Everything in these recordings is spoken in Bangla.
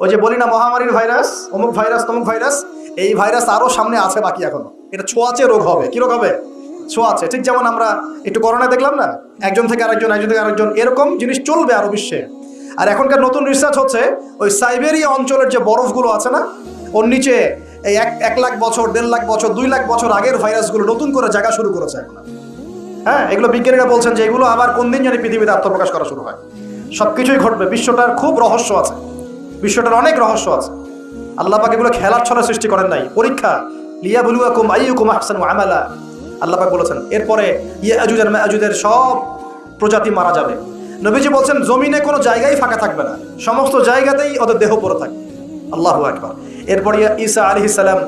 ওই যে বলি না মহামারীর ভাইরাস, অমুক ভাইরাস, তমুক ভাইরাস, এই ভাইরাস আরও সামনে আছে বাকি এখনও। এটা ছোঁয়াচে রোগ হবে। কি রোগ হবে? ছোঁয়াচে। ঠিক যেমন আমরা একটু করোনা দেখলাম না? একজন থেকে আরেকজন, একজন থেকে আরেকজন, এরকম জিনিস চলবে আরও বিশ্বে। আর এখনকার নতুন রিসার্চ হচ্ছে, ওই সাইবেরিয়া অঞ্চলের যে বরফগুলো আছে না, ওর নিচে এই এক এক লাখ বছর, দেড় লাখ বছর, দুই লাখ বছর আগের ভাইরাসগুলো নতুন করে জায়গা শুরু করেছে এখন। হ্যাঁ এগুলো বিজ্ঞানীরা বলছেন যে এগুলো আবার কোন দিন জানি পৃথিবীতে আত্মপ্রকাশ করা শুরু হয়। সবকিছুই ঘটবে। বিশ্বটার খুব রহস্য আছে। বিশ্বটার অনেক রহস্য আছে। আল্লাহ পাক এগুলো খেলার ছলে সৃষ্টি করেন নাই। পরীক্ষা লিয়া বুলুয়াকুম আইয়ুকুম আহসানু আমালা। আল্লাহ পাক বলেছেন, এরপরে ইয়াজুজ আর মায়াজুজের সব প্রজাতি মারা যাবে। নবীজি বলছেন, জমিনে কোনো জায়গায় ফাঁকা থাকবে না। সমস্ত জায়গাতেই ওদের দেহ পড়ে থাকবে। আল্লাহু আকবার। এরপরে ঈসা আলাইহিস সালাম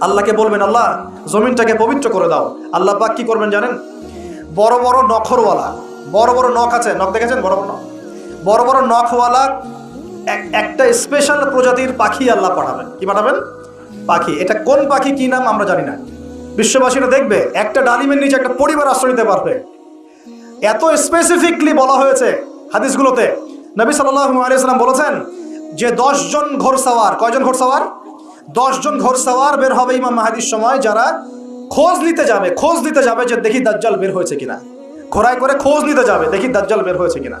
আল্লাহকে বলবেন, আল্লাহ, জমিনটাকে পবিত্র করে দাও। আল্লাহ পাক কি করবেন জানেন? বড় বড় নখরওয়ালা, বড় বড় নখ আছে, নখ দেখেছেন? বড় বড় নখ। বড় বড় নখওয়ালা একটা স্পেশাল প্রজাতির পাখি আল্লাহ পাঠাবেন। কি পাঠাবেন? পাখি। এটা কোন পাখি, কি নাম আমরা জানি না। বিশ্ববাসীরা দেখবে, একটা ডালিমের নিচে একটা পরিবার আশ্রয় নিতে পারবে। এত স্পেসিফিকলি বলা হয়েছে হাদিসগুলোতে। নবী সাল্লাম বলেছেন যে দশজন ঘোড়সাওয়ার কয়জন ঘোড়সাওয়ার দশজন ঘোড়সাওয়ার বের হবে ইমাম মাহাদির সময়, যারা খোঁজ নিতে যাবে, খোঁজ নিতে যাবে যে, দেখি দাজ্জাল বের হয়েছে কিনা। ঘোড়ায় করে খোঁজ নিতে যাবে, দেখি দাজ্জাল বের হয়েছে কিনা।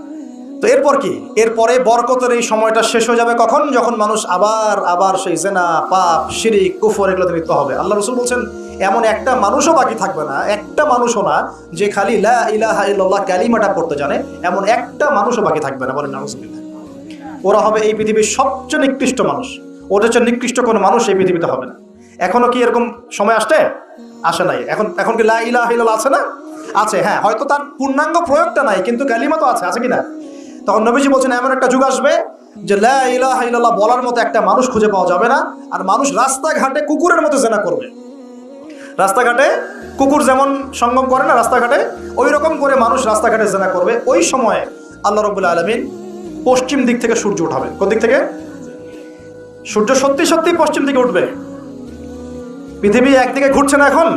তো এরপর কি? এরপরে বরকতের এই সময়টা শেষ হয়ে যাবে কখন? যখন মানুষ আবার আবার সেই জেনা, পাপ, শিরিক, কুফর এগুলোতে লিপ্ত হবে। আল্লাহ রসুল বলছেন, এমন একটা মানুষও বাকি থাকবে না, একটা মানুষও না, যে খালি লা কালিমাটা পড়তে জানে, এমন একটা মানুষও বাকি থাকবে না। বলেন ওরা হবে এই পৃথিবীর সবচেয়ে নিকৃষ্ট মানুষ। ওদের চেয়ে নিকৃষ্ট কোনো মানুষ এই পৃথিবীতে হবে না। এখনও কি এরকম সময় আসছে? আসে নাই। এখন এখন কি লা ইলাহা আছে না? আছে হ্যাঁ হয়তো তার পূর্ণাঙ্গ প্রয়োগটা নাই, কিন্তু কালিমা তো আছে আছে কি না? তখন নবীজি বলছেন, এমন একটা যুগ আসবে যে লা ইলাহা ইল্লাল্লাহ বলার মতো একটা মানুষ খুঁজে পাওয়া যাবে না, আর মানুষ রাস্তাঘাটে কুকুরের মতো জেনা করবে। রাস্তাঘাটে কুকুর যেমন সঙ্গম করে না, রাস্তাঘাটে ওই রকম করে মানুষ রাস্তাঘাটে জেনা করবে। ওই সময়ে আল্লাহ রবুল্লা আলমিন পশ্চিম দিক থেকে সূর্য উঠাবে। কোন দিক থেকে? সূর্য সত্যি সত্যি পশ্চিম দিকে উঠবে। পৃথিবী একদিকে ঘুরছে না এখন।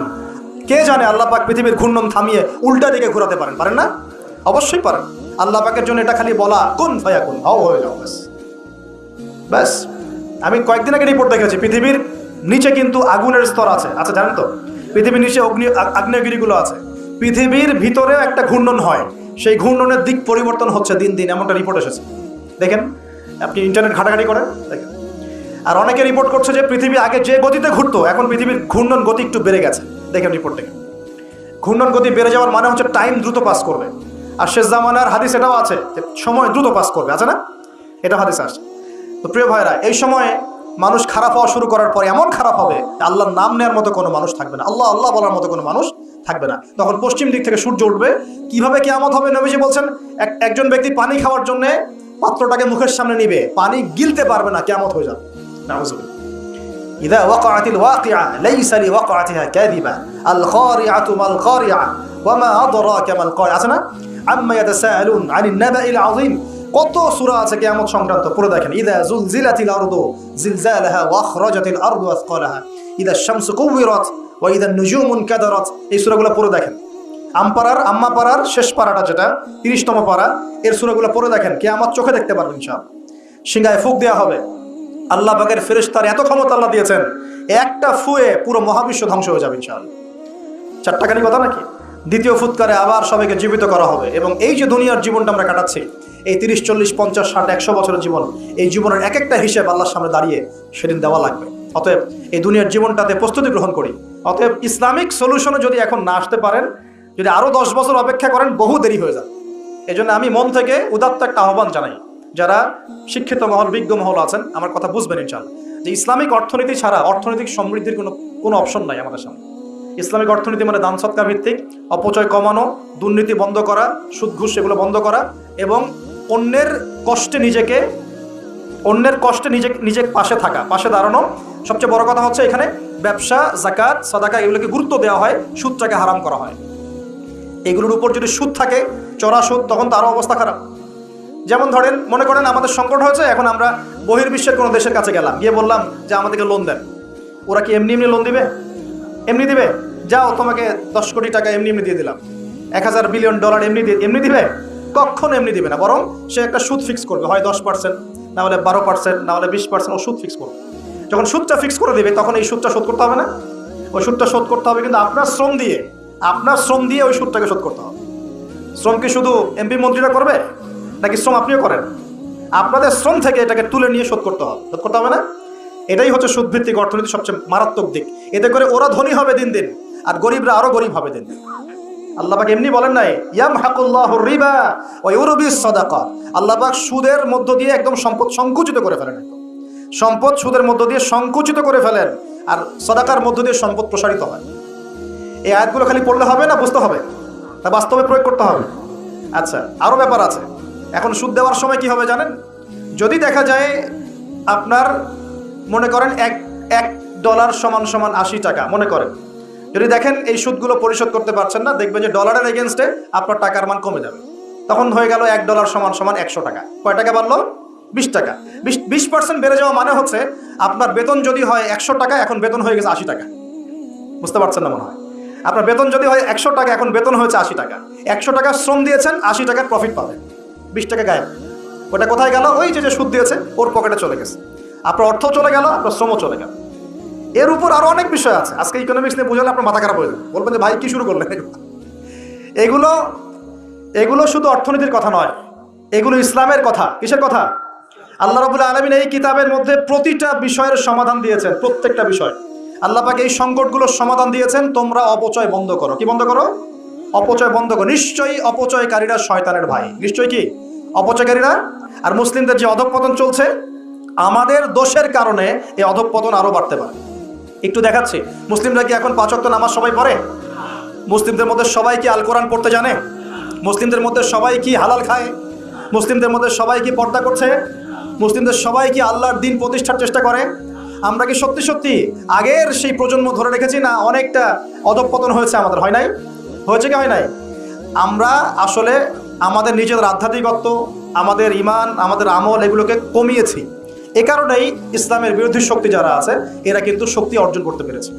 কে জানে, আল্লাহ পাক পৃথিবীর ঘূর্ণন থামিয়ে উল্টা দিকে ঘোরাতে পারেন। পারেন না? অবশ্যই পারেন। আল্লাহ পাকের জন্য এটা খালি বলা, কোন ফায়া কোন হাও, হয়ে যাও, ব্যাস। ব্যাস, আমি কয়েকদিন আগে রিপোর্ট দেখেছি, পৃথিবীর নিচে কিন্তু আগুনের স্তর আছে। আচ্ছা জানেন তো, পৃথিবীর নিচে অগ্নি আগ্নেয়গিরিগুলো আছে। পৃথিবীর ভিতরে একটা ঘূর্ণন হয়, সেই ঘূর্ণনের দিক পরিবর্তন হচ্ছে দিন দিন, এমনটা রিপোর্ট এসেছে। দেখেন, আপনি ইন্টারনেট ঘাটাঘাটি করেন, দেখেন। আর অনেকে রিপোর্ট করছে যে পৃথিবী আগে যে গতিতে ঘুরতো, এখন পৃথিবীর ঘূর্ণন গতি একটু বেড়ে গেছে। দেখেন রিপোর্ট থেকে ঘূর্ণন গতি বেড়ে যাওয়ার মানে হচ্ছে টাইম দ্রুত পাস করবে। আর শেষ জামানার হাদিস এটাও আছে যে সময় দ্রুত পাস করবে আছে না এটা হাদিস আসছে তো প্রিয় ভাইরা এই সময়ে মানুষ খারাপ হওয়া শুরু করার পরে এমন খারাপ হবে যে আল্লাহর নাম নেওয়ার মতো কোনো মানুষ থাকবে না আল্লাহ আল্লাহ বলার মতো কোনো মানুষ থাকবে না তখন পশ্চিম দিক থেকে সূর্য উঠবে কিভাবে কেয়ামত হবে নবীজি বলছেন এক- একজন ব্যক্তি পানি খাওয়ার জন্য পাত্রটাকে মুখের সামনে নিবে পানি গিলতে পারবে না কেয়ামত হয়ে যাবে নাউজুবিল্লাহ إذا وقعت الواقعة ليس لوقعتها كاذبة القارعة ما القارعة وما أدراك ما القارعة আম্মা ইয়াতাসাআলুন আনিন নাবাইল আযীম। কত সূরা আছে কিয়ামত সংক্রান্ত? পুরো দেখেন। ইদা জুলজিলাতিল আরদু জিলজালাহা ওয়া আখরাজাতিল আরদু আসকালাহা। ইদা শামসু কুওয়িরাত ওয়া ইদা নুজুম কাদারাত। এই সূরাগুলো পুরো দেখেন। আমপারার আম্মাপারার শেষ পারাটা যেটা, তিরিশতম পারা এর সূরাগুলো পুরো দেখেন। কিয়ামত চোখে দেখতে পারবেন সব সিংহায় ফুক দেয়া হবে। আল্লাহ বাগের ফেরেশতার এত ক্ষমতা আল্লাহ দিয়েছেন, একটা ফুয়ে পুরো মহাবিশ্ব ধ্বংস হয়ে যাবে ইনশাআল্লাহ। চারটাখানি কথা নাকি? দ্বিতীয় ফুৎকারে আবার সবাইকে জীবিত করা হবে। এবং এই যে দুনিয়ার জীবনটা আমরা কাটাচ্ছি, এই তিরিশ, চল্লিশ, পঞ্চাশ, ষাট, একশো বছরের জীবন, এই জীবনের এক একটা হিসেব আল্লাহর সামনে দাঁড়িয়ে সেদিন দেওয়া লাগবে। অতএব এই দুনিয়ার জীবনটাতে প্রস্তুতি গ্রহণ করি। অতএব ইসলামিক সলিউশনে যদি এখন না আসতে পারেন, যদি আরও দশ বছর অপেক্ষা করেন, বহু দেরি হয়ে যাবে। এই আমি মন থেকে উদাত্ত একটা আহ্বান জানাই, যারা শিক্ষিত মহল, বিজ্ঞ মহল আছেন, আমার কথা বুঝবেন ইনশাল্লাহ যে ইসলামিক অর্থনীতি ছাড়া অর্থনৈতিক সমৃদ্ধির কোনো কোনো অপশন নাই আমাদের সামনে। ইসলামিক অর্থনীতি মানে দান সৎকার ভিত্তিক, অপচয় কমানো, দুর্নীতি বন্ধ করা, সুদ ঘুষ এগুলো বন্ধ করা এবং অন্যের কষ্টে নিজেকে, অন্যের কষ্টে নিজে নিজে পাশে থাকা, পাশে দাঁড়ানো। সবচেয়ে বড় কথা হচ্ছে এখানে ব্যবসা, জাকাত, সাদাকা এগুলোকে গুরুত্ব দেওয়া হয়, সুদটাকে হারাম করা হয়। এগুলোর উপর যদি সুদ থাকে, চড়া সুদ, তখন তারও অবস্থা খারাপ। যেমন ধরেন, মনে করেন আমাদের সংকট হয়েছে, এখন আমরা বহির্বিশ্বের কোনো দেশের কাছে গেলাম, গিয়ে বললাম যে আমাদেরকে লোন দেন। ওরা কি এমনি এমনি লোন দিবে? এমনি দিবে? যাও, তোমাকে দশ কোটি টাকা এমনি এমনি দিয়ে দিলাম। এক হাজার বিলিয়ন ডলার এমনি দিয়ে এমনি দিবে? কখনো এমনি দিবে না, বরং সে একটা সুদ ফিক্স করবে। হয় দশ পার্সেন্ট না হলে বারো পার্সেন্ট না হলে বিশ পার্সেন্ট ও সুদ ফিক্স করবে। যখন সুদটা ফিক্স করে দেবে, তখন এই সুদটা শোধ করতে হবে না? ওই সুদটা শোধ করতে হবে কিন্তু আপনার শ্রম দিয়ে। আপনার শ্রম দিয়ে ওই সুদটাকে শোধ করতে হবে। শ্রম কি শুধু এমপি মন্ত্রীরা করবে? নাকি শ্রম আপনিও করেন? আপনাদের শ্রম থেকে এটাকে তুলে নিয়ে শোধ করতে হবে। শোধ করতে হবে না? এটাই হচ্ছে সুদভিত্তিক অর্থনীতি সবচেয়ে মারাত্মক দিক। এতে করে ওরা ধনী হবে দিন দিন, আর গরিবরা আরও গরিব হবে দিন দিন। আল্লাহ পাক এমনি বলেন নাই রিবা ও ইউরবিস সদাকা। আল্লাহ সুদের মধ্য দিয়ে একদম সম্পদ সংকুচিত করে ফেলেন সম্পদ সুদের মধ্য দিয়ে সংকুচিত করে ফেলেন, আর সদাকার মধ্য দিয়ে সম্পদ প্রসারিত হয়। এই আয়াতগুলো খালি পড়লে হবে না, বুঝতে হবে? তা বাস্তবে প্রয়োগ করতে হবে। আচ্ছা আরও ব্যাপার আছে। এখন সুদ দেওয়ার সময় কি হবে জানেন? যদি দেখা যায় আপনার মনে করেন এক এক ডলার সমান সমান আশি টাকা, মনে করেন। যদি দেখেন এই সুদগুলো পরিশোধ করতে পারছেন না, দেখবেন যে ডলারের এগেনস্টে আপনার টাকার মান কমে যাবে। তখন হয়ে গেল এক ডলার সমান সমান একশো টাকা। কয় টাকা বাড়লো? বিশ টাকা। বিশ বিশ পার্সেন্ট বেড়ে যাওয়া মানে হচ্ছে আপনার বেতন যদি হয় একশো টাকা, এখন বেতন হয়ে গেছে আশি টাকা। বুঝতে পারছেন না মনে হয়? আপনার বেতন যদি হয় একশো টাকা, এখন বেতন হয়েছে আশি টাকা। একশো টাকা শ্রম দিয়েছেন, আশি টাকার প্রফিট পাবেন। বিশ টাকা গায়েব। ওটা কোথায় গেল? ওই যে সুদ দিয়েছে, ওর পকেটে চলে গেছে। আপনার অর্থ চলে গেল, আপনার শ্রমও চলে গেল। এর উপর আরও অনেক বিষয় আছে। আজকে ইকোনমিক্স নিয়ে বুঝালে আপনার মাথা খারাপ হয়ে যাবে। বলবেন যে, ভাই, কি শুরু করলেন? এগুলো এগুলো শুধু অর্থনীতির কথা নয়, এগুলো ইসলামের কথা। কিসের কথা? আল্লাহ রবুল্লা আলমিন এই কিতাবের মধ্যে প্রতিটা বিষয়ের সমাধান দিয়েছেন, প্রত্যেকটা বিষয়। আল্লাহ পাক এই সংকটগুলোর সমাধান দিয়েছেন, তোমরা অপচয় বন্ধ করো। কি বন্ধ করো? অপচয় বন্ধ করো। নিশ্চয়ই অপচয়কারীরা শয়তানের ভাই। নিশ্চয়ই কি? অপচয়কারীরা? আর মুসলিমদের যে অধঃপতন চলছে আমাদের দোষের কারণে এই অধঃপতন আরও বাড়তে পারে। একটু দেখাচ্ছি, মুসলিমরা কি এখন পাঁচ ওয়াক্ত নামাজ সবাই পড়ে? মুসলিমদের মধ্যে সবাই কি আল কোরআন পড়তে জানে? মুসলিমদের মধ্যে সবাই কি হালাল খায়? মুসলিমদের মধ্যে সবাই কি পর্দা করছে? মুসলিমদের সবাই কি আল্লাহর দিন প্রতিষ্ঠার চেষ্টা করে? আমরা কি সত্যি সত্যি আগের সেই প্রজন্ম ধরে রেখেছি না অনেকটা অধঃপতন হয়েছে আমাদের? হয় নাই? হয়েছে কি হয় নাই? আমরা আসলে আমাদের নিজেদের আধ্যাত্মিকত্ব, আমাদের ইমান, আমাদের আমল এগুলোকে কমিয়েছি। এ কারণেই ইসলামের বিরোধী শক্তি যারা আছে, এরা কিন্তু শক্তি অর্জন করতে পেরেছে।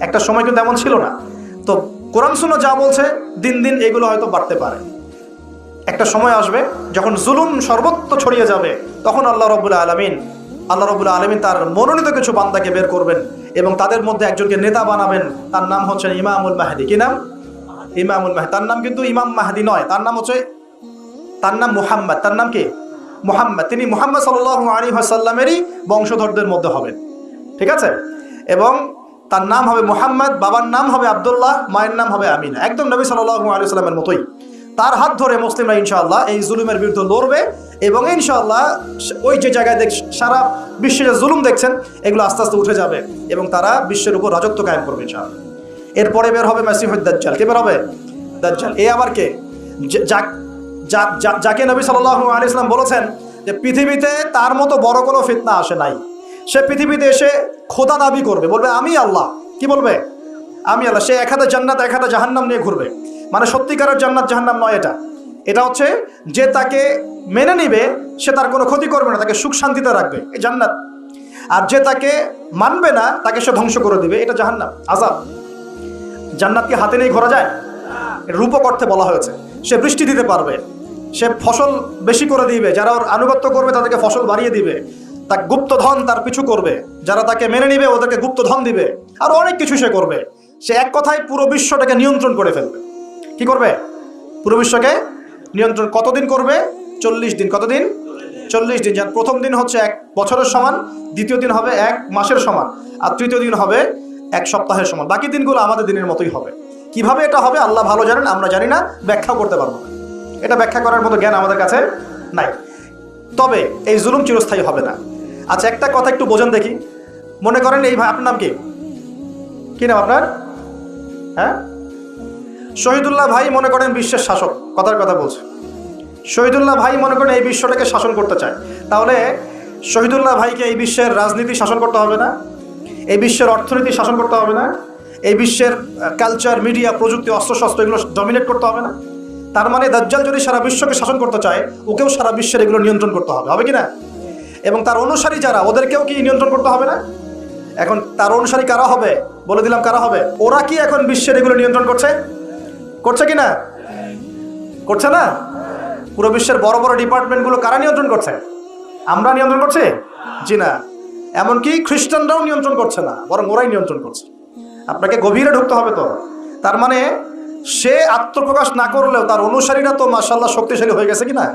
একটা সময় কিন্তু এমন ছিল না। তো কোরআন শুনো যা বলছে, দিন দিন এগুলো হয়তো বাড়তে পারে। একটা সময় আসবে যখন জুলুম সর্বত্র ছড়িয়ে যাবে, তখন আল্লাহ রবুল্লা আলমিন, আল্লাহ রবুল্লা আলমিন তার মনোনীত কিছু বান্দাকে বের করবেন এবং তাদের মধ্যে একজনকে নেতা বানাবেন। তার নাম হচ্ছে ইমামুল মাহাদি। কি নাম? ইমামুল মাহাদি। তার নাম কিন্তু ইমাম মাহাদি নয়। তার নাম হচ্ছে, তার নাম মুহাম্মদ। তার নাম কি? মুহাম্মদ, তিনি মুহাম্মদ সাল্লাহ আলী সাল্লামেরই বংশধরদের মধ্যে হবেন। ঠিক আছে? এবং তার নাম হবে মুহাম্মদ, বাবার নাম হবে আবদুল্লাহ, মায়ের নাম হবে আমিনা। একদম নবী সাল্লাহ আলী সাল্লামের মতোই। তার হাত ধরে মুসলিমরা ইনশাআল্লাহ এই জুলুমের বিরুদ্ধে লড়বে এবং ইনশাআল্লাহ ওই যে জায়গায় দেখ সারা বিশ্বে যে জুলুম দেখছেন, এগুলো আস্তে আস্তে উঠে যাবে এবং তারা বিশ্বের উপর রাজত্ব কায়েম করবে ইনশাআল্লাহ। এরপরে বের হবে মাসিহুদ দাজ্জাল। কে বের হবে? দাজ্জাল। এ আবার কে? যাকে নবী সাল্লাহ আলী ইসলাম বলেছেন যে পৃথিবীতে তার মতো বড় কোনো ফিতনা আসে নাই। সে পৃথিবীতে এসে খোদা দাবি করবে, বলবে, আমি আল্লাহ। কি বলবে? আমি আল্লাহ। সে এক হাতে জান্নাত, এক হাতে জাহান্নাম নিয়ে ঘুরবে। মানে সত্যিকারের জান্নাত, জাহান্নাম নয় এটা। এটা হচ্ছে যে তাকে মেনে নিবে, সে তার কোনো ক্ষতি করবে না, তাকে সুখ শান্তিতে রাখবে। এই জান্নাত। আর যে তাকে মানবে না, তাকে সে ধ্বংস করে দিবে। এটা জাহান্নাম আজাব জান্নাতকে হাতে নিয়ে ঘোরা যায়? রূপক অর্থে বলা হয়েছে। সে বৃষ্টি দিতে পারবে। সে ফসল বেশি করে দিবে, যারা ওর আনুগত্য করবে তাদেরকে ফসল বাড়িয়ে দিবে। তার গুপ্তধন তার পিছু করবে। যারা তাকে মেনে নিবে, ওদেরকে গুপ্তধন দিবে। আর অনেক কিছু সে করবে। সে এক কথায় পুরো বিশ্বটাকে নিয়ন্ত্রণ করে ফেলবে। কি করবে? পুরো বিশ্বকে নিয়ন্ত্রণ কতদিন করবে? চল্লিশ দিন। কতদিন? চল্লিশ দিন। যার প্রথম দিন হচ্ছে এক বছরের সমান, দ্বিতীয় দিন হবে এক মাসের সমান, আর তৃতীয় দিন হবে এক সপ্তাহের সমান। বাকি দিনগুলো আমাদের দিনের মতোই হবে। কীভাবে এটা হবে আল্লাহ ভালো জানেন, আমরা জানি না, ব্যাখ্যাও করতে পারব না। এটা ব্যাখ্যা করার মতো জ্ঞান আমাদের কাছে নাই। তবে এই জুলুম চিরস্থায়ী হবে না। আচ্ছা একটা কথা একটু বোঝেন দেখি। মনে করেন এই ভাই, আপনার নাম কি? কি নাম আপনার? হ্যাঁ? শহীদুল্লাহ ভাই মনে করেন বিশ্বের শাসক, কথার কথা বলছে। শহীদুল্লাহ ভাই মনে করেন এই বিশ্বটাকে শাসন করতে চায়। তাহলে শহীদুল্লাহ ভাইকে এই বিশ্বের রাজনীতি শাসন করতে হবে না? এই বিশ্বের অর্থনীতি শাসন করতে হবে না? এই বিশ্বের কালচার মিডিয়া প্রযুক্তি, অস্ত্রশস্ত্র, এগুলো ডমিনেট করতে হবে না? তার মানে দাজ্জাল যদি সারা বিশ্বকে শাসন করতে চায়, ওকেও সারা বিশ্বের এগুলো নিয়ন্ত্রণ করতে হবে হবে কি না এবং তার অনুসারী যারা, ওদেরকেও কি নিয়ন্ত্রণ করতে হবে না? এখন তার অনুসারী কারা হবে? বলে দিলাম কারা হবে? ওরা কি এখন বিশ্বের এগুলো নিয়ন্ত্রণ করছে? করছে কি না করছে না? পুরো বিশ্বের বড় বড় ডিপার্টমেন্টগুলো কারা নিয়ন্ত্রণ করছে? আমরা নিয়ন্ত্রণ করছি? জি না। এমনকি খ্রিস্টানরাও নিয়ন্ত্রণ করছে না, বরং ওরাই নিয়ন্ত্রণ করছে। আপনাকে গভীরে ঢুকতে হবে তো। তার মানে সে আত্মপ্রকাশ না করলেও তার অনুসারীরা তো মাসাল্লাহ শক্তিশালী হয়ে গেছে কি না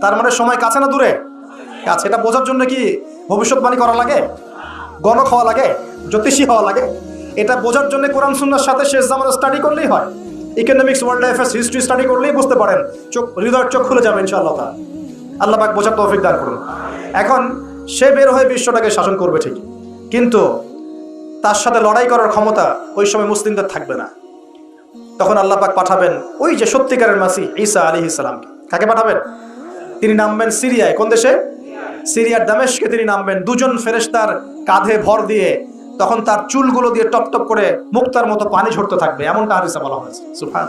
তার মানে সময় কাছে না দূরে? কাছে, এটা বোঝার জন্য কি ভবিষ্যৎবাণী করা লাগে? গণক হওয়া লাগে? জ্যোতিষী হওয়া লাগে? এটা বোঝার জন্য কোরআন সুন্নার সাথে শেষ জামানা স্টাডি করলেই হয়। Economics world affairs history study করলেই বুঝতে পারেন। চোখ, হৃদয়ের চোখ খুলে যাবে ইনশাআল্লাহ তাআলা। আল্লাহ পাক বোঝার তৌফিক দান করুন। এখন সে বের হয়ে বিশ্বটাকে শাসন করবে ঠিক। কিন্তু তার সাথে লড়াই করার ক্ষমতা ওই সময় মুসলিমদের থাকবে না। তখন আল্লাহ পাক পাঠাবেন ওই যে সত্যিকারের মাসি ঈসা আলী ইসলামকে কাকে পাঠাবেন? তিনি নামবেন সিরিয়ায়। কোন দেশে? সিরিয়ার দামেশকে তিনি নামবেন। দুজন ফেরেশতার কাঁধে ভর দিয়ে তখন তার চুলগুলো দিয়ে টপ টপ করে মুক্তার মতো পানি ঝরতে থাকবে। এমনটা হাদিসে বলা হয়েছে। সুফান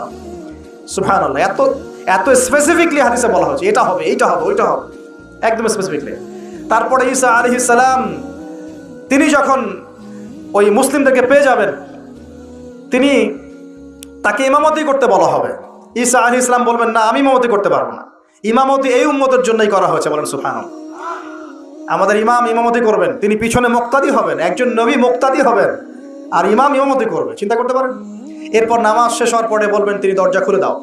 সুফান এত এত স্পেসিফিকলি হাদিসে বলা হয়েছে। এটা হবে, এইটা হবে, ওইটা হবে। একদম স্পেসিফিকলি তারপরে ঈসা আলী সালাম, তিনি যখন ওই মুসলিমদেরকে পেয়ে যাবেন, তিনি তাকে ইমামতি করতে বলা হবে। ঈসা আলী ইসলাম বলবেন, না, আমি ইমামতি করতে পারব না। ইমামতি এই উম্মতের জন্যই করা হয়েছে। বলেন সুফান আমাদের ইমাম ইমামতি করবেন, তিনি পিছনে মুক্তাদি হবেন, একজন নবী মুক্তাদি হবেন, আর ইমাম ইমামতি করবে। চিন্তা করতে পারেন? এরপর নামাজ শেষ হওয়ার পরে বলবেন, তিনি দরজা খুলে দাও।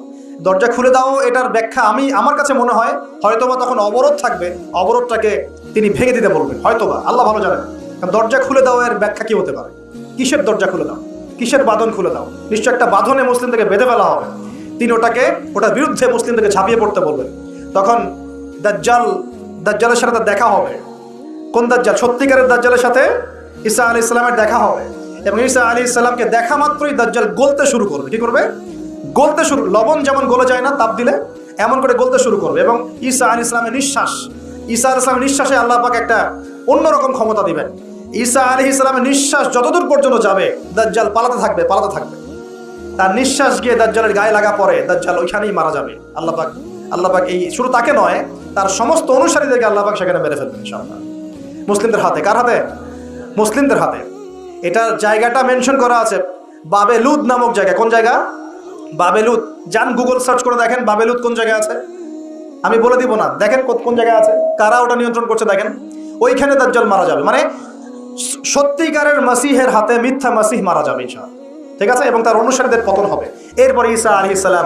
দরজা খুলে দাও, এটার ব্যাখ্যা আমি, আমার কাছে মনে হয়, হয়তোবা তখন অবরোধ থাকবে, অবরোধটাকে তিনি ভেঙে দিতে বলবেন, হয়তোবা, আল্লাহ ভালো জানেন। দরজা খুলে দাও, এর ব্যাখ্যা কি হতে পারে? কিসের দরজা খুলে দাও? কিসের বাঁধন খুলে দাও? নিশ্চয় একটা বাঁধনে মুসলিমদেরকে বেঁধে ফেলা হবে। তিনি ওটাকে, ওটার বিরুদ্ধে মুসলিমদেরকে ঝাঁপিয়ে পড়তে বলবেন তখন দাজ্জাল, দাজ্জালের সাথে তার দেখা হবে। কোন দাজ্জাল? সত্যিকারের দাজ্জালের সাথে ঈসা আলী ইসলামের দেখা হবে। এবং ঈসা আলী ইসলামকে দেখা মাত্রই দাজ্জাল গলতে শুরু করবে। কি করবে? গলতে শুরু, লবণ যেমন গলে যায় না তাপ দিলে, এমন করে গলতে শুরু করবে। এবং ঈসা আলী ইসলামের নিঃশ্বাস, ঈসা আলী ইসলামের নিঃশ্বাসে আল্লাহ পাক একটা অন্যরকম ক্ষমতা দিবেন। ঈসা আলী ইসলামের নিঃশ্বাস যতদূর পর্যন্ত যাবে, দাজ্জাল পালাতে থাকবে পালাতে থাকবে। তার নিঃশ্বাস গিয়ে দাজ্জালের গায়ে লাগা পরে দাজ্জাল ওইখানেই মারা যাবে। আল্লাহ পাক আল্লাহ পাক এই শুরু তাকে নয়, তার সমস্ত অনুসারীদেরকে আল্লাহ পাক সেখানে মেরে ইনশাআল্লাহ। মুসলিমদের হাতে, কার হাতে? মুসলিমদের হাতে। এটা জায়গাটা মেনশন করা আছে বাবেলুদ নামক জায়গা কোন জায়গা? বাবেলুদ যান গুগল সার্চ করে দেখেন বাবেলুদ কোন জায়গায় আছে। আমি বলে দিব না, দেখেন কোন- জায়গায় আছে। কারা ওটা নিয়ন্ত্রণ করছে দেখেন। ওইখানে দাজ্জাল মারা যাবে। মানে সত্যিকারের মাসিহের হাতে মিথ্যা মাসিহ মারা যাবে ইনশাআল্লাহ। ঠিক আছে? এবং তার অনুসারীদের পতন হবে। এরপরে ঈসা আলী ইসলাম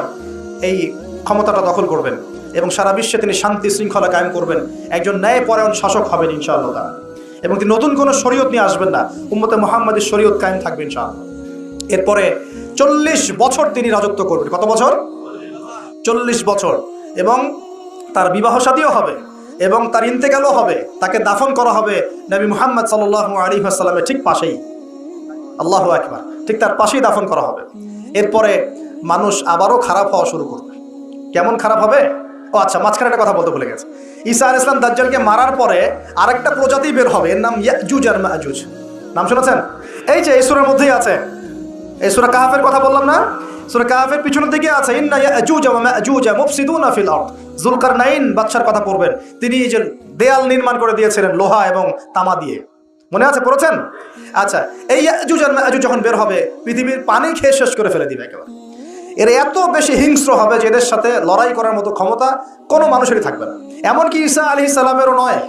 এই ক্ষমতাটা দখল করবেন এবং সারা বিশ্বে তিনি শান্তি শৃঙ্খলা কায়েম করবেন। একজন ন্যায়পরায়ণ শাসক হবেন ইনশাআল্লাহ তাআলা। এবং তিনি নতুন কোনো শরীয়ত নিয়ে আসবেন না। উম্মতে মোহাম্মদের শরীয়ত কায়েম থাকবে ইনশাআল্লাহ। এরপরে চল্লিশ বছর তিনি রাজত্ব করবেন। কত বছর? চল্লিশ বছর। এবং তার বিবাহ সাদীও হবে। এবং তার ইন্তেকালও হবে। তাকে দাফন করা হবে নবী মুহাম্মদ সাল্লাহ আলী আসসালামের ঠিক পাশেই। আল্লাহ একবার ঠিক তার পাশেই দাফন করা হবে। এরপরে মানুষ আবারও খারাপ হওয়া শুরু করবে। কেমন খারাপ হবে? ও আচ্ছা মাঝখানে একটা কথা বলতে ভুলে গেছে। ঈসা আল ইসলাম দাজ্জালকে মারার পরে আরেকটা প্রজাতি বের হবে। এর নাম ইয়াজুজ আর মাজুজ। নাম শুনেছেন? এই যে এই সুরের মধ্যেই আছে। এই সুরা কাহাফের কথা বললাম না? সুরা কাহাফের পিছনের দিকে আছে, ইন্না ইয়াজুজ ওয়া মাজুজ মুফসিদুনা ফিল আরদ। জুলকারনাইন বাদশার কথা পড়বেন। তিনি যে দেয়াল নির্মাণ করে দিয়েছিলেন লোহা এবং তামা দিয়ে। মনে আছে? পড়েছেন? আচ্ছা এই ইয়াজুজ আর মাজুজ যখন বের হবে, পৃথিবীর পানি খেয়ে শেষ করে ফেলে দিবে একেবারে। এর এত বেশি হিংস্র হবে যে এদের সাথে লড়াই করার মতো ক্ষমতা কোনো মানুষেরই থাকবে না। এমনকি ঈসা আলী সালামেরও নয়।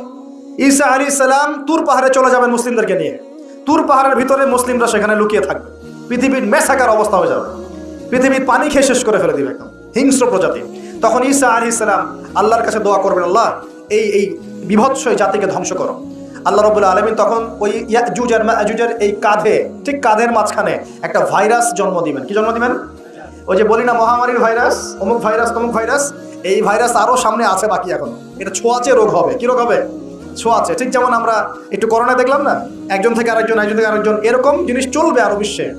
ঈসা আলী সালাম তুর পাহাড়ে চলে যাবেন মুসলিমদেরকে নিয়ে। তুর পাহাড়ের ভিতরে মুসলিমরা সেখানে লুকিয়ে থাকবে। পৃথিবীর মেসাকার অবস্থা হয়ে যাবে। পৃথিবীর পানি খেয়ে শেষ করে ফেলে দিবে একদম। হিংস্র প্রজাতি। তখন ঈসা আলী সালাম আল্লাহর কাছে দোয়া করবেন, আল্লাহ, এই এই বিভৎস জাতিকে ধ্বংস করো। আল্লাহ রবুল্লা আলমিন তখন ওই ইয়াজুজ আর মাজুজের এই কাঁধে, ঠিক কাঁধের মাঝখানে একটা ভাইরাস জন্ম দিবেন। কি জন্ম দিবেন? ওই যে বলি না, মহামারীর ভাইরাস, অমুক ভাইরাস, তমুক ভাইরাস, এই ভাইরাস আরও সামনে আছে বাকি এখন। এটা ছোঁয়াচে রোগ হবে। কি রোগ হবে? ছোঁয়াচে। ঠিক যেমন আমরা একটু করোনা দেখলাম না? একজন থেকে আরেকজন, একজন থেকে আরেকজন, এরকম জিনিস চলবে আরও বিশ্বে।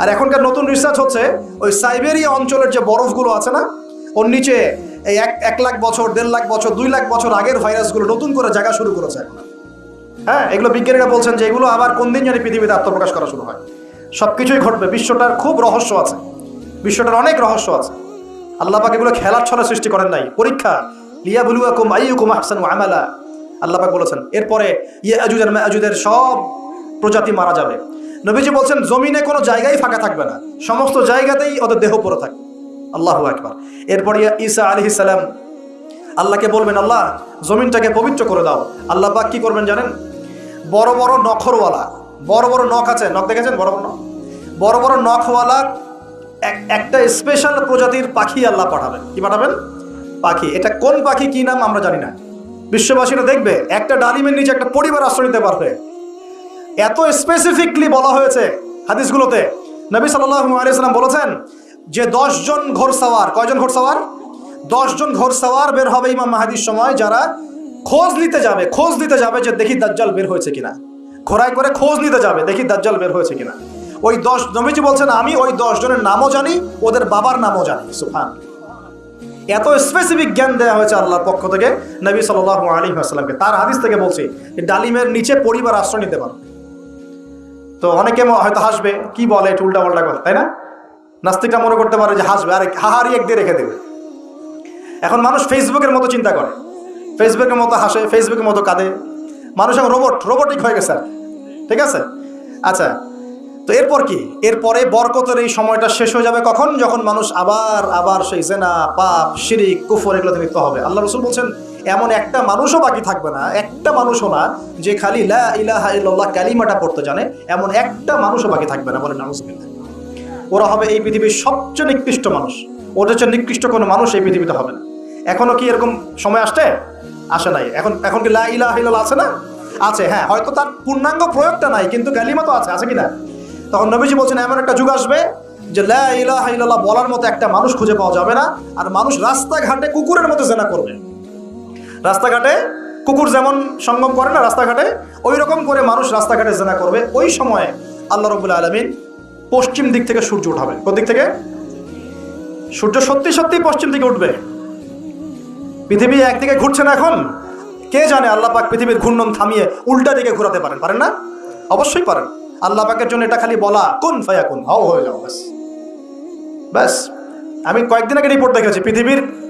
আর এখনকার নতুন রিসার্চ হচ্ছে, ওই সাইবেরিয়া অঞ্চলের যে বরফগুলো আছে না, ওর নিচে এই এক এক লাখ বছর, দেড় লাখ বছর, দুই লাখ বছর আগের ভাইরাসগুলো নতুন করে জায়গা শুরু করেছে এখন। হ্যাঁ এগুলো বিজ্ঞানীরা বলছেন যে এগুলো আবার কোন দিন জানি পৃথিবীতে আত্মপ্রকাশ করা শুরু হয়। সব কিছুই ঘটবে, বিশ্বটার খুব রহস্য আছে, বিশ্বটার অনেক রহস্য আছে। আল্লাহ পাক এগুলো খেলার ছলে সৃষ্টি করেন নাই, পরীক্ষা। লিয়া বুলুয়াকুম আইয়ুকুম আহসানু আমালা। আল্লাহ পাক বলেছেন, এরপরে ইয়ে আজুদের আজুদের সব প্রজাতি মারা যাবে। নবীজি বলছেন, জমিনে কোনো জায়গায় ফাঁকা থাকবে না। সমস্ত জায়গাতেই ওদের দেহ পড়ে থাকবে। আল্লাহ একবার এরপর ঈসা আলাইহিস সালাম, আল্লাহকে বলবেন, আল্লাহ, জমিনটাকে পবিত্র করে দাও। আল্লাহ পাক কি করবেন জানেন? বড় বড় নখরওয়ালা, বড় বড় নখ আছে, নখ দেখেছেন? বড় বড় নখ? বড় বড় নখওয়ালা, এক- একটা স্পেশাল প্রজাতির পাখি আল্লাহ পাঠাবেন। কি পাঠাবেন? পাখি। এটা কোন পাখি, কি নাম আমরা জানি না। বিশ্ববাসীরা দেখবে, একটা ডালিমের নিচে একটা পরিবার আশ্রয় নিতে পারবে। এত স্পেসিফিকলি বলা হয়েছে হাদিসগুলোতে। নবী সাল্লাম বলেছেন যে দশজন ঘোড়সাওয়ার কয়জন ঘোড়সাওয়ার দশজন ঘোড়সাওয়ার বের হবে ইমাম মাহাদির সময় যারা খোঁজ নিতে যাবে, খোঁজ নিতে যাবে যে দেখি দাজ্জাল বের হয়েছে কিনা। ঘোড়ায় করে খোঁজ নিতে যাবে, দেখি দাজ্জাল বের হয়েছে কিনা। ওই দশ, নবীজি বলছেন, আমি ওই দশজনের নামও জানি, ওদের বাবার নামও জানি। সুফান এত স্পেসিফিক জ্ঞান দেওয়া হয়েছে আল্লাহর পক্ষ থেকে নবী সাল্লাহ আলী আসসালামকে তার হাদিস থেকে বলছি ডালিমের নিচে পরিবার আশ্রয় নিতে পারো। তো অনেকে হয়তো হাসবে, কি বলে একটু উল্টা পাল্টা কথা, তাই না? নাস্তিকরা মনে করতে পারে যে হাসবে, আরে হাহারি এক দিয়ে রেখে দেবে। এখন মানুষ ফেসবুকের মতো চিন্তা করে। ফেসবুকের মতো হাসে ফেসবুকের মতো কাঁদে। মানুষ এখন রোবট রোবটিক হয়ে গেছে ঠিক আছে? আচ্ছা তো এরপর কি? এরপরে বরকতের এই সময়টা শেষ হয়ে যাবে কখন? যখন মানুষ আবার আবার সেই জেনা, পাপ, শিরিক, কুফর, এগুলোতে লিপ্ত হবে। আল্লাহ রসুল বলছেন এমন একটা মানুষও বাকি থাকবে না, একটা মানুষও না যে খালি লা ইলাহা কালিমাটা পড়তে জানে, এমন একটা মানুষও বাকি থাকবে না বলে নাউজুবিল্লাহ। ওরা হবে এই পৃথিবীর সবচেয়ে নিকৃষ্ট মানুষ। ওদের চেয়ে নিকৃষ্ট কোনো মানুষ এই পৃথিবীতে হবে না। এখনও কি এরকম সময় আসছে? আসে নাই। এখন এখন কি লা আছে না? আছে হ্যাঁ হয়তো তার পূর্ণাঙ্গ প্রয়োগটা নাই, কিন্তু কালিমা তো আছে আছে কি না তখন নবীজি বলছেন, এমন একটা যুগ আসবে যে লা ইলাহা ইল্লাল্লাহ বলার মতো একটা মানুষ খুঁজে পাওয়া যাবে না, আর মানুষ রাস্তাঘাটে কুকুরের মতো জেনা করবে। রাস্তাঘাটে কুকুর যেমন সঙ্গম করে না রাস্তাঘাটে ওই রকম করে মানুষ রাস্তাঘাটে জেনা করবে। ওই সময়ে আল্লাহ রবুল্লা আলমিন পশ্চিম দিক থেকে সূর্য উঠাবে। দিক থেকে? সূর্য সত্যি সত্যি পশ্চিম দিকে উঠবে। পৃথিবী একদিকে ঘুরছে না এখন? কে জানে আল্লাহ পাক পৃথিবীর ঘূর্ণন থামিয়ে উল্টা দিকে ঘোরাতে পারেন। পারেন না? অবশ্যই পারেন। আল্লাহ পাকের জন্য এটা খালি বলা, কোন ফায়া কোন হাও, হয়ে যাও, ব্যাস। ব্যাস। আমি কয়েকদিন আগে রিপোর্ট দেখেছি, পৃথিবীর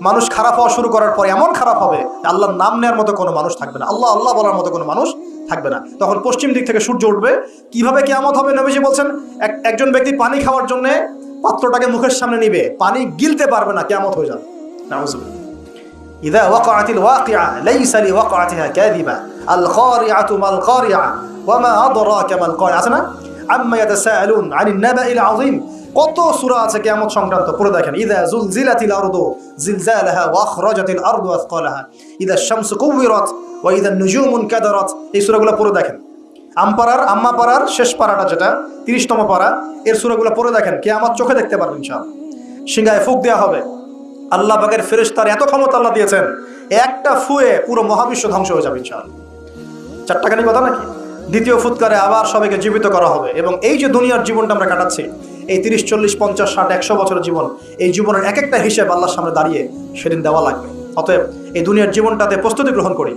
মানুষ খারাপ হওয়া শুরু করার পর এমন খারাপ হবে যে আল্লাহর নাম নেওয়ার মতো কোনো মানুষ থাকবে না আল্লাহ আল্লাহ বলার মতো কোনো মানুষ থাকবে না তখন পশ্চিম দিক থেকে সূর্য উঠবে কিভাবে কেয়ামত হবে নবীজি বলছেন এক একজন ব্যক্তি পানি খাওয়ার জন্য পাত্রটাকে মুখের সামনে নিবে পানি গিলতে পারবে না কেয়ামত হয়ে যাবে নাউজুবিল্লাহ إذا وقعت الواقعة ليس لوقعتها كاذبة القارعة ما القارعة وما أدراك ما القارعة আছে না عما يتساءلون عن النبأ العظيم কত সূরা আছে কিয়ামত সংক্রান্ত? পড়ে দেখেন, ইদা জুলজিলাতিল আরদু জিলজালাহা ওয়া আখরাজাতিল আরদু আথকালাহা ইদা ওয়া ইদা এই পড়ে দেখেন। আমপাড়ার আম্মা পাড়ার শেষ পাড়াটা যেটা এর পড়ে দেখেন চোখে দেখতে পারবেন ইনশাআল্লাহ। সিংহায় ফুক দেওয়া হবে। আল্লাহ পাকের ফেরেশতার এত ক্ষমতা আল্লাহ দিয়েছেন, একটা ফুয়ে পুরো মহাবিশ্ব ধ্বংস হয়ে যাবে ইনশাআল্লাহ। চারটাখানি কথা নাকি? দ্বিতীয় ফুৎকারে আবার সবাইকে জীবিত করা হবে এবং এই যে দুনিয়ার জীবনটা আমরা কাটাচ্ছি এই তিরিশ, চল্লিশ, পঞ্চাশ, ষাট, একশো বছরের জীবন, এই জীবনের এক একটা হিসেব আল্লাহর সামনে দাঁড়িয়ে সেদিন দেওয়া লাগবে। অতএব এই দুনিয়ার জীবনটাতে প্রস্তুতি গ্রহণ করি।